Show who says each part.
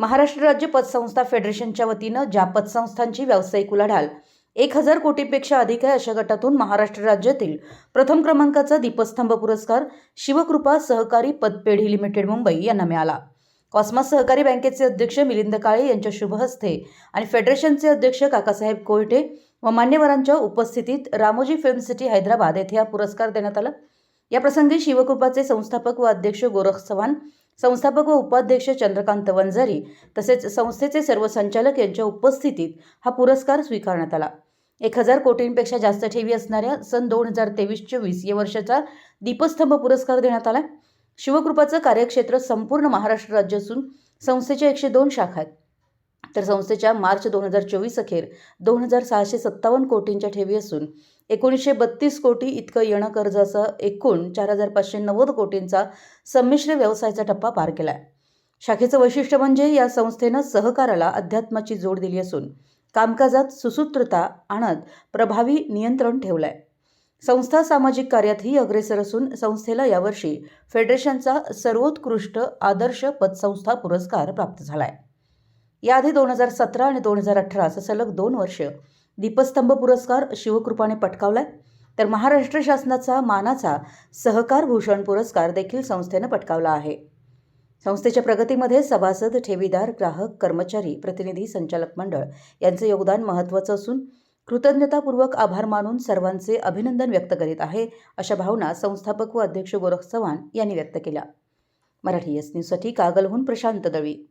Speaker 1: महाराष्ट्र राज्य पतसंस्था फेडरेशनच्या वतीनं ज्या पतसंस्थांची व्यावसायिक उलाढाल एक हजार कोटीपेक्षा अधिक आहे अशा गटातून महाराष्ट्र राज्यातील प्रथम क्रमांकाचा दीपस्तंभ पुरस्कार शिवकृपा सहकारी पतपेढी लिमिटेड मुंबई यांना मिळाला. कॉस्मा सहकारी बँकेचे अध्यक्ष मिलिंद काळे यांच्या शुभहस्ते आणि फेडरेशनचे अध्यक्ष काकासाहेब कोयटे व मान्यवरांच्या उपस्थितीत रामोजी फिल्म सिटी हैदराबाद येथे हा पुरस्कार देण्यात आला. याप्रसंगी शिवकृपाचे संस्थापक व अध्यक्ष गोरख चव्हाण संस्थापक व उपाध्यक्ष चंद्रकांत वंजारी तसेच संस्थेचे सर्व संचालक यांच्या उपस्थितीत हा पुरस्कार स्वीकारण्यात आला. एक हजार कोटींपेक्षा जास्त ठेवी असणाऱ्या सन दोन हजार तेवीस चोवीस या वर्षाचा दीपस्तंभ पुरस्कार देण्यात आला. शिवकृपाचं कार्यक्षेत्र संपूर्ण महाराष्ट्र राज्य असून संस्थेच्या एकशे दोन शाखा आहेत. तर संस्थेच्या मार्च दोन हजार चोवीस अखेर दोन हजार सहाशे सत्तावन्न कोटींच्या ठेवी असून एकोणीसशे बत्तीस कोटी इतकं येणं कर्जाचा एकूण चार हजार पाचशे नव्वद कोटींचा संमिश्र व्यवसायाचा टप्पा पार केला आहे शाखेचं वैशिष्ट्य म्हणजे या संस्थेनं सहकाराला अध्यात्माची जोड दिली असून कामकाजात सुसूत्रता आणत प्रभावी नियंत्रण ठेवलं आहे संस्था सामाजिक कार्यातही अग्रेसर असून संस्थेला यावर्षी फेडरेशनचा सर्वोत्कृष्ट आदर्श पतसंस्था पुरस्कार प्राप्त झाला आहे याआधी दोन हजार सतरा आणि दोन हजार अठरा असं सलग दोन वर्ष दीपस्तंभ पुरस्कार शिवकृपाने पटकावलाय. तर महाराष्ट्र शासनाचा मानाचा सहकार भूषण पुरस्कार देखील संस्थेनं पटकावला आहे. संस्थेच्या प्रगतीमध्ये सभासद ठेवीदार ग्राहक कर्मचारी प्रतिनिधी संचालक मंडळ यांचं योगदान महत्त्वाचं असून कृतज्ञतापूर्वक आभार मानून सर्वांचे अभिनंदन व्यक्त करीत आहे अशा भावना संस्थापक व अध्यक्ष गोरख चव्हाण यांनी व्यक्त केल्या. मराठी एस न्यूजसाठी कागलहून प्रशांत दळवी.